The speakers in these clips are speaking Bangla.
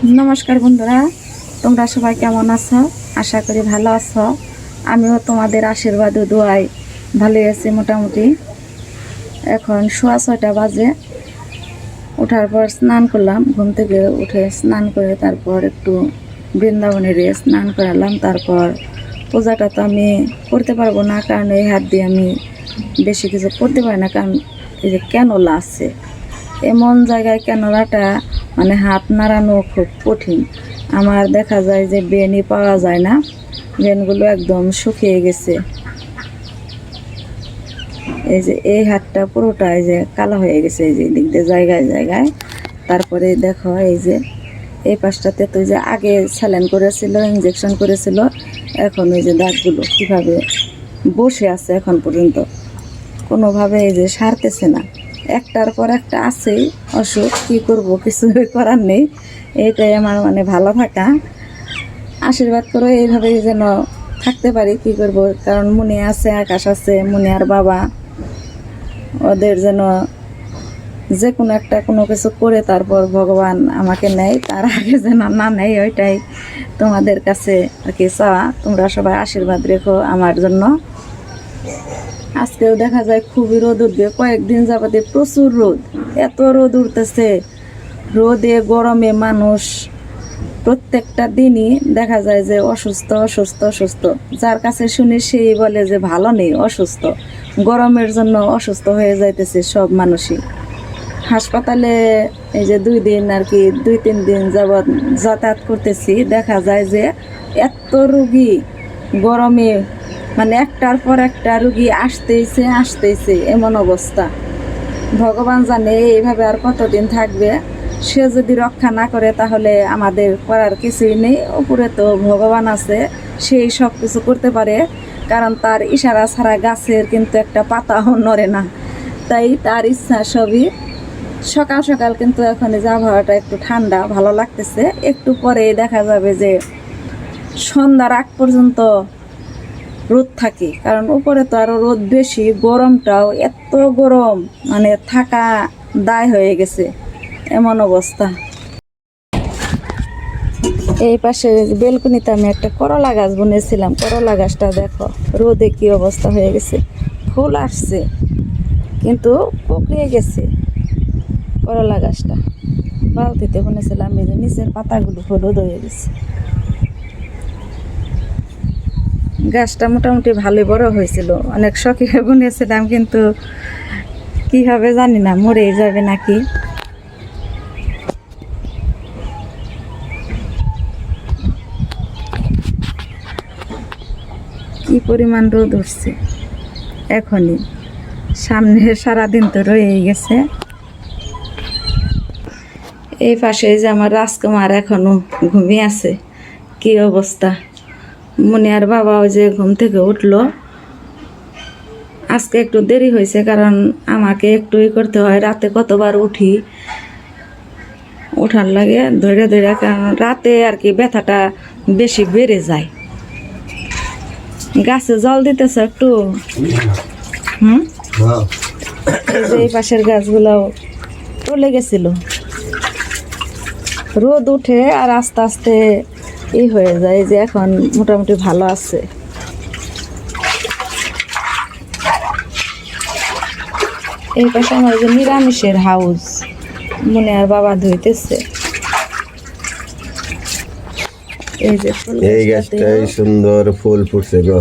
নমস্কার বন্ধুরা, তোমরা সবাই কেমন আছো? আশা করি ভালো আছো। আমিও তোমাদের আশীর্বাদ ও দোয়াই ভালোই আছি মোটামুটি। এখন সোয়া ছয়টা বাজে। ওঠার পর স্নান করলাম, ঘুম থেকে উঠে স্নান করে তারপর একটু বৃন্দাবনে রে স্নান করালাম। তারপর পূজাটা তো আমি করতে পারব না, কারণ এই হাত দিয়ে আমি বেশি কিছু করতে পারি না, কারণ এই যে ক্যানোলা আছে, এমন জায়গায় ক্যানোলাটা মানে হাত নাড়ানো খুব কঠিন। আমার দেখা যায় যে বেনই পাওয়া যায় না। বেনগুলো একদম শুকিয়ে গেছে। এই যে, এই হাতটা পুরোটা এই যে কালো হয়ে গেছে, এই যে দিক দিয়ে জায়গায় জায়গায়। তারপরে দেখো, এই যে, এই পাশটাতে তো যে আগে স্যালাইন করেছিল ইঞ্জেকশন করেছিল, এখন ওই যে দাগগুলো কীভাবে বসে আছে এখন পর্যন্ত। কোনোভাবে এই যে সারতেছে না। একটার পর একটা আছেই অসুখ, কী করব কিছু করার নেই। এটাই আমার মানে ভালো থাকা। আশীর্বাদ করো, এইভাবেই যেন থাকতে পারি, কি করব? কারণ মনে আছে, আকাশ আছে, মনে আর বাবা। ওদের যেন যে কোনো একটা কোনো কিছু করে তারপর ভগবান আমাকে নেয়, তার আগে যেন না নেয়, ওইটাই তোমাদের কাছে আর কি চাওয়া। তোমরা সবাই আশীর্বাদ রেখো আমার জন্য। আজকেও দেখা যায় খুবই রোদ উঠবে। কয়েকদিন যাবতে প্রচুর রোদ। এত রোদ উঠতেছে। রোদে, গরমে মানুষ প্রত্যেকটা দিনই দেখা যায় যে অসুস্থ অসুস্থ অসুস্থ। যার কাছে শুনি সেই বলে যে ভালো নেই, অসুস্থ। গরমের জন্য অসুস্থ হয়ে যাইতেছে সব মানুষই। হাসপাতালে এই যে দুই দিন আর কি, দুই, তিন দিন যাবৎ যাতায়াত করতেছি, দেখা যায় যে এত রুগী গরমে মানে একটার পর একটা রুগী আসতেইছে আসতেইছে, এমন অবস্থা। ভগবান জানে এইভাবে আর কতদিন থাকবে। সে যদি রক্ষা না করে তাহলে আমাদের করার কিছুই নেই। উপরে তো ভগবান আছে, সেই সব কিছু করতে পারে। কারণ তার ইশারা ছাড়া গাছের কিন্তু একটা পাতাও নড়ে না। তাই তার ইচ্ছা সবই। সকাল সকাল কিন্তু এখন যে আবহাওয়াটা একটু ঠান্ডা, ভালো লাগতেছে। একটু পরে দেখা যাবে যে সন্ধ্যার আগ পর্যন্ত রোদ থাকে, কারণ উপরে তো আরও রোদ বেশি, গরমটাও এত গরম মানে থাকা দায় হয়ে গেছে, এমন অবস্থা। এই পাশে বেলকুনিতে আমি একটা করলা গাছ বুনেছিলাম, করলা গাছটা দেখো, রোদে কি অবস্থা হয়ে গেছে, ফুল আসছে, কিন্তু কুকড়িয়ে গেছে করলা গাছটা। বালতিতে বুনেছিলাম, এই যে নিচের পাতাগুলো হলুদ হয়ে গেছে। গাছটা মোটামুটি ভালোই বড় হয়েছিল। অনেক শখে বুনেছিলাম কিন্তু কি হবে জানি না মরে যাবে নাকি? কি পরিমাণ রোদ উঠছে? এখনই। সামনে সারাদিন তো রয়েই গেছে। এই পাশে যে আমার রাজকুমার এখনও ঘুমিয়ে আছে, কি অবস্থা? মনে আর বাবা ওই যে ঘুম থেকে উঠল। আজকে একটু দেরি হয়েছে কারণ আমাকে একটু ই করতে হয় রাতে কতবার উঠি। ওঠার লাগে ধরে ধরে কারণ রাতে আর কি ব্যথাটা বেশি বেড়ে যায়। গাছে জল দিতেছে একটু। হুম? এই পাশের গাছগুলাও টলে গেছিল। রোদ উঠে আর আস্তে আস্তে এই হয়ে যায় যে এখন মোটামুটি ভালো আছে। এই পাশে আমার যে নিরামিষের হাউস মনে আর বাবা ধুইতেছে। এই যে এই গাছটাই সুন্দর ফুল ফুটছে গো।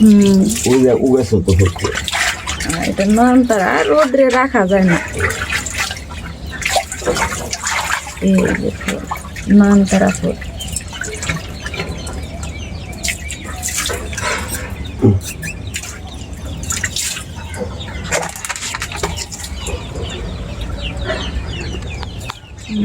হুম। ওই যে উগাছ তো ফুটছে। এটা নয়নতারা রোদ্রে রাখা যায় না। এই যে ফুল নয়নতারা ফুল।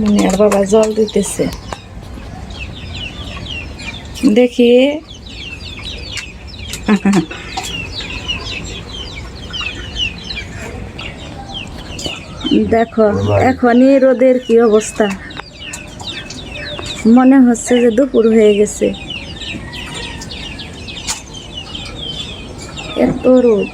মনে বাবা জল দিতেছে। দেখি। দেখো, এখনই রোদের কি অবস্থা। মনে হচ্ছে যে দুপুর হয়ে গেছে। রোদ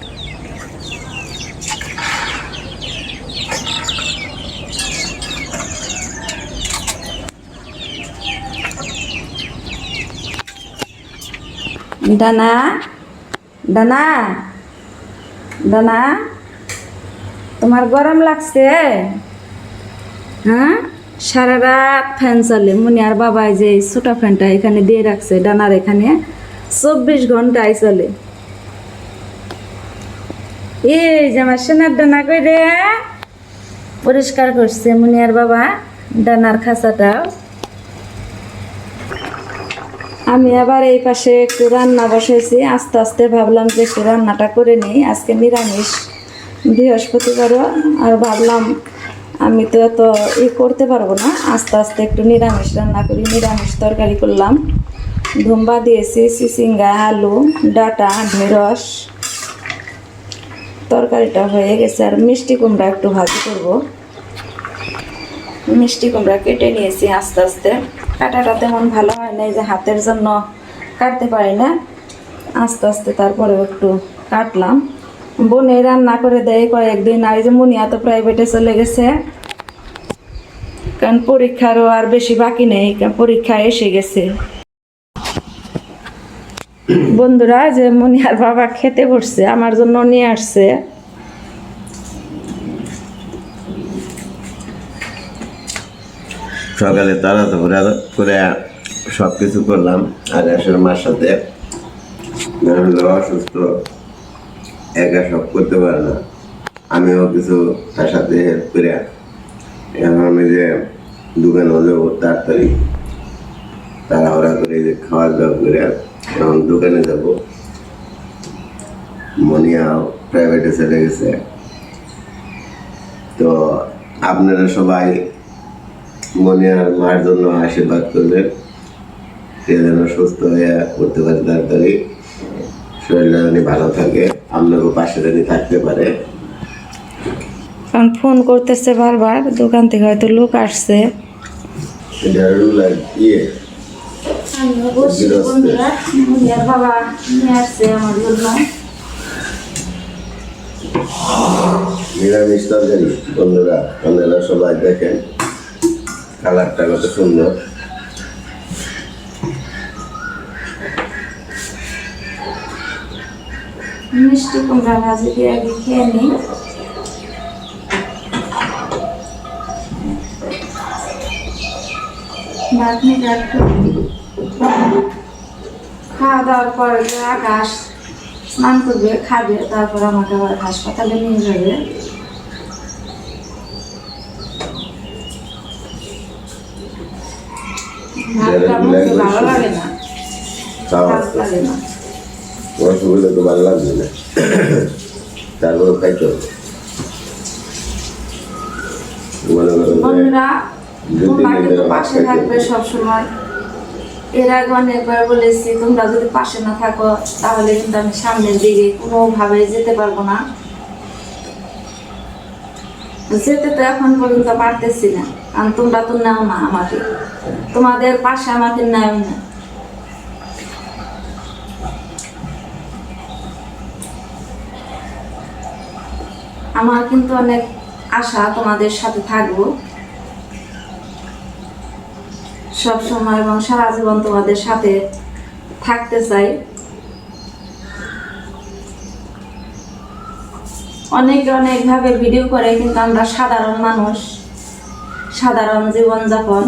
ডানা ডানা ডানা, তোমার গরম লাগছে? হ্যাঁ? সারা রাত ফ্যান চলে। মুনি আর বাবাই যে ছোটা ফ্যানটা এখানে দিয়ে রাখছে, ডানার এখানে। চব্বিশ ঘন্টায় চলে। এই যে আমার সোনার ডানা করে পরিষ্কার করছে মুনিয়ার বাবা ডানার খাঁচাটা আমি আবার এই পাশে একটু রান্না বসাইছি, আস্তে আস্তে ভাবলাম যে একটু রান্নাটা করে নিই। আজকে নিরামিষ, বৃহস্পতিবারও, আর ভাবলাম আমি তো এত ই করতে পারব না। আস্তে আস্তে একটু নিরামিষ রান্না করি, নিরামিষ তরকারি করলাম। ধুম্বা দিয়েছি চিচিঙ্গা আলু, ডাটা, ঢেঁড়স তরকারিটা হয়ে গেছে আর মিষ্টি কুমড়া একটু ভাজি করব। মিষ্টি কুমড়া কেটে নিয়েছি আস্তে আস্তে। কাটাটা তেমন ভালো হয় না যে হাতের জন্য কাটতে পারি না। আস্তে আস্তে তারপরেও একটু কাটলাম। বোনে রান্না করে দেয় কয়েকদিন আর যে মুনিয়া তো প্রাইভেটে চলে গেছে। কারণ পরীক্ষারও আর বেশি বাকি নেই পরীক্ষা এসে গেছে। বন্ধুরা, যে মুনিয়ার বাবা খেতে বসছে, আমার জন্য নিয়ে আসছে। সকালে তাড়াতাড়ি করে সব কিছু করলাম, আর আসলে মার সাথে অসুস্থ, একা সব করতে পারে না। আমিও কিছু তার সাথে হেল্প করে এখন আমি যে দোকানে যাব তাড়াতাড়ি, তাড়াহুড়া করে যে খাওয়া দাওয়া করে এখন দোকানে যাব। মনিয়াও প্রাইভেটে চলে গেছে। তো আপনারা সবাই মনে আর মার জন্য আশীর্বাদ করবেন। সে যেন সুস্থ হয়ে করতে পারে তাড়াতাড়ি। শরীরটা যেন ভালো থাকে। আপনারও পাশে যেন থাকতে পারে। কারণ ফোন করতেছে বারবার। দোকান থেকে হয়তো লোক আসছে। ইয়ে বন্ধুরা, মুনিয়ার বাবা নিয়ে আসছে আমার জন্য বন্ধুরা সবাই দেখেন কালারটা কত সুন্দর মিষ্টি কুমড়া ভাজি দিয়ে আগে খেয়ে নিই বাটনিটা একটু খাওয়া দাওয়ার পরে আকাশ স্নান করবে খাবে তারপর আমাকে আবার হাসপাতালে নিয়ে যাবে। ভালো লাগে না লাগে না। অসুবিধা তো ভালো লাগবে না। তারপরে খাইতে হবে। বন্ধুরা পাশে থাকবে। সবসময়। এর আগে অনেকবার বলেছি, তোমরা যদি পাশে না থাকো, তাহলে কিন্তু আমি সামনের দিকে কোনোভাবে যেতে পারব না। যেতে তো এখন পর্যন্ত পারতেছি না। কারণ তোমরা তো নাও না আমাকে। তোমাদের পাশে আমাকে নেও না। আমার কিন্তু অনেক আশা তোমাদের সাথে থাকব। সব সময় এবং সারা জীবন তোমাদের সাথে থাকতে চাই। অনেকে অনেকভাবে ভিডিও করে, কিন্তু আমরা সাধারণ মানুষ, সাধারণ জীবনযাপন,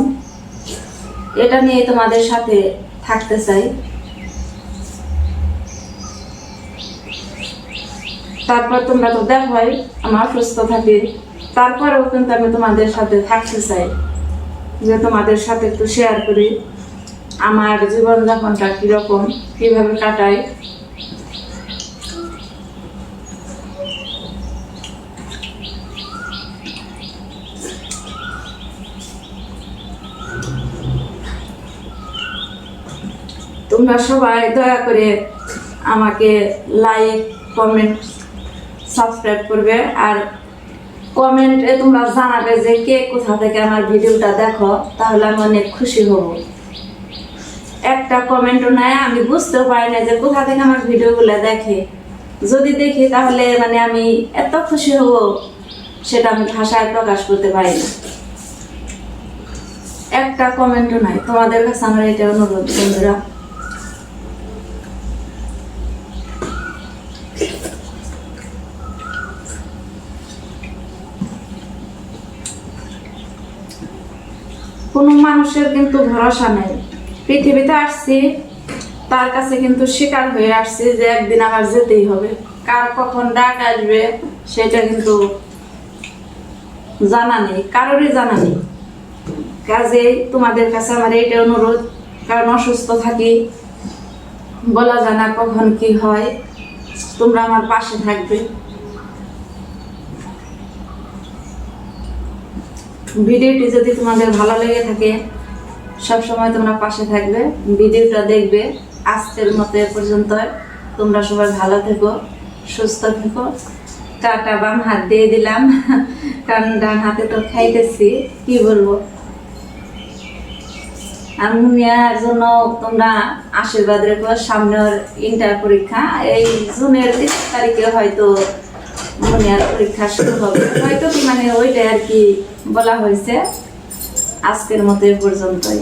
এটা নিয়ে তোমাদের সাথে থাকতে চাই। তারপর তোমরা তো দেখো আমার সুস্থ থাকি, তারপরেও কিন্তু আমি তোমাদের সাথে থাকতে চাই। যে তোমাদের সাথে একটু শেয়ার করি, আমার জীবনযাপনটা কীরকম, কীভাবে কাটাই। তোমরা সবাই দয়া করে আমাকে লাইক কমেন্ট সাবস্ক্রাইব করবে, আর কমেন্টে তোমরা জানাবে যে কে কোথা থেকে আমার ভিডিওটা দেখো, তাহলে আমি অনেক খুশি হব। একটা কমেন্টও নাই, আমি বুঝতেও পারি না যে কোথা থেকে আমার ভিডিওগুলো দেখে। যদি দেখি তাহলে মানে আমি এত খুশি হব, সেটা আমি ভাষায় প্রকাশ করতে পারি না। একটা কমেন্টও নাই, তোমাদের কাছে আমার এটা অনুরোধ, বন্ধুরা। কোনো মানুষের কিন্তু ভরসা নেই। পৃথিবীতে আসছি, তার কাছে কিন্তু শিকার হয়ে আসছি যে একদিন আবার যেতেই হবে। কার কখন ডাক আসবে, সেটা কিন্তু জানা নেই, কারোরই জানা নেই। কাজে তোমাদের কাছে আমার এইটা অনুরোধ, কারণ অসুস্থ থাকি, বলা যায় না কখন কি হয়, তোমরা আমার পাশে থাকবে। ভিডিওটি যদি তোমাদের ভালো লেগে থাকে, সব সময় তোমরা পাশে থাকবে, ভিডিওটা দেখবে। আজকের মতো এ পর্যন্ত তোমরা সবাই ভালো থেকো, সুস্থ থেকো। টাটা বাম হাত দিয়ে দিলাম। কারণ ডান হাতে তো খাইতেছি, কি বলব? আর মুনিয়ার জন্য তোমরা আশীর্বাদ রেখো, সামনের ইন্টার পরীক্ষা। এই জুনের তিরিশ তারিখে হয়তো মুনিয়ার পরীক্ষা শুরু হবে। হয়তো কি মানে ওইটাই আর কি বলা হয়েছে আজকের মতো এ পর্যন্তই।